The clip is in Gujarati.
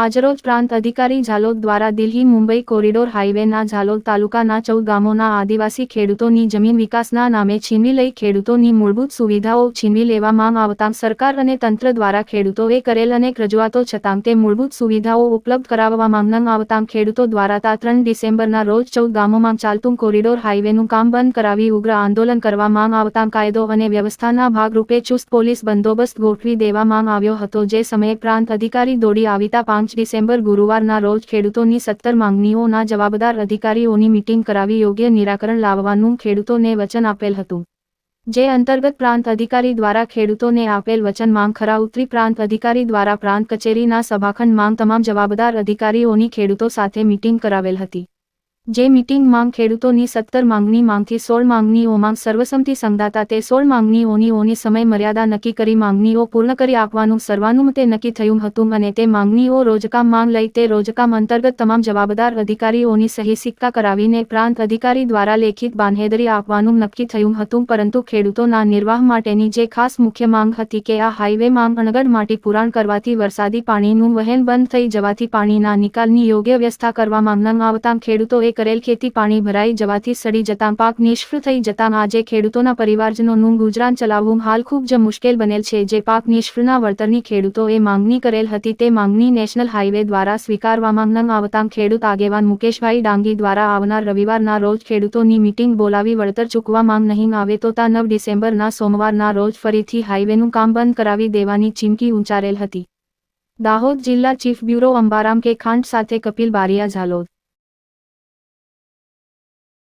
આજરોજ પ્રાંત અધિકારી ઝાલોદ દ્વારા દિલ્હી મુંબઈ કોરિડોર હાઈવેના ઝાલોદ તાલુકાના ચૌદ ગામોના આદિવાસી ખેડૂતોની જમીન વિકાસના નામે છીનવી લઈ ખેડૂતોની મૂળભૂત સુવિધાઓ છીનવી લેવા માંગ આવતા સરકાર અને તંત્ર દ્વારા ખેડૂતોએ કરેલ અનેક રજૂઆતો છતાં તે મૂળભૂત સુવિધાઓ ઉપલબ્ધ કરાવવા માંગ આવતા ખેડૂતો દ્વારા તા ત્રણ ડિસેમ્બરના રોજ ચૌદ ગામોમાં ચાલતું કોરિડોર હાઈવેનું કામ બંધ કરાવી ઉગ્ર આંદોલન કરવા માંગ આવતા કાયદો અને વ્યવસ્થાના ભાગરૂપે ચુસ્ત પોલીસ બંદોબસ્ત ગોઠવી દેવા માંગ આવ્યો હતો જે સમયે પ્રાંત અધિકારી દોડી આવીતા પાંચ ડિસેમ્બર ગુરુવારના રોજ ખેડૂતોની સત્તર માંગણીઓના જવાબદાર અધિકારીઓની મીટિંગ કરાવી યોગ્ય નિરાકરણ લાવવાનું ખેડૂતોને વચન આપેલ હતું. જે અંતર્ગત પ્રાંત અધિકારી દ્વારા ખેડૂતોને આપેલ વચન માંગ ખરા ઉતરી પ્રાંત અધિકારી દ્વારા પ્રાંત કચેરીના સભાખંડ માંગ તમામ જવાબદાર અધિકારીઓની ખેડૂતો સાથે મીટિંગ કરાવેલ હતી. જે મિટિંગમાં ખેડૂતોની સત્તર માંગણી માંગથી સોળ માંગણીઓમાં સર્વસંમતિ સંધાતા તે સોળ માંગણીઓની ઓની સમય મર્યાદા નક્કી કરી માંગણીઓ પૂર્ણ કરી આપવાનું સર્વાનુમતે નક્કી થયું હતું અને તે માંગણીઓ રોજકામ માંગ લઈ તે રોજકામ અંતર્ગત તમામ જવાબદાર અધિકારીઓની સહી સિક્કા કરાવીને પ્રાંત અધિકારી દ્વારા લેખિત બાંહેધરી આપવાનું નક્કી થયું હતું પરંતુ ખેડૂતોના નિર્વાહ માટેની જે ખાસ મુખ્ય માંગ હતી કે આ હાઈવે માંગ અણગઢ માટી પુરાણ કરવાથી વરસાદી પાણીનું વહેણ બંધ થઈ જવાથી પાણીના નિકાલની યોગ્ય વ્યવસ્થા કરવા માંગ આવતા ખેડૂતોએ કરેલ ખેતી પાણી ભરાઈ જવાથી સડી જતાં પાક નિષ્ફળ થઈ જતાં આજે ખેડૂતોના પરિવારજનોનું ગુજરાન ચલાવવું હાલ ખૂબ જ મુશ્કેલ બનેલ છે. જે પાક નિષ્ફળના વળતરની ખેડૂતોએ માંગણી કરેલ હતી તે માંગણી નેશનલ હાઈવે દ્વારા સ્વીકારવામાં ન આવતા ખેડૂત આગેવાન મુકેશભાઈ ડાંગી દ્વારા આવનાર રવિવારના રોજ ખેડૂતોની મીટિંગ બોલાવી વળતર ચૂકવા માંગ નહીં આવે તો તા નવ ડિસેમ્બરના સોમવારના રોજ ફરીથી હાઈવેનું કામ બંધ કરાવી દેવાની ચીમકી ઉચ્ચારેલ હતી. દાહોદ જિલ્લા ચીફ બ્યુરો અંબારામ કે ખાંડ સાથે કપિલ બારિયા ઝાલોદ.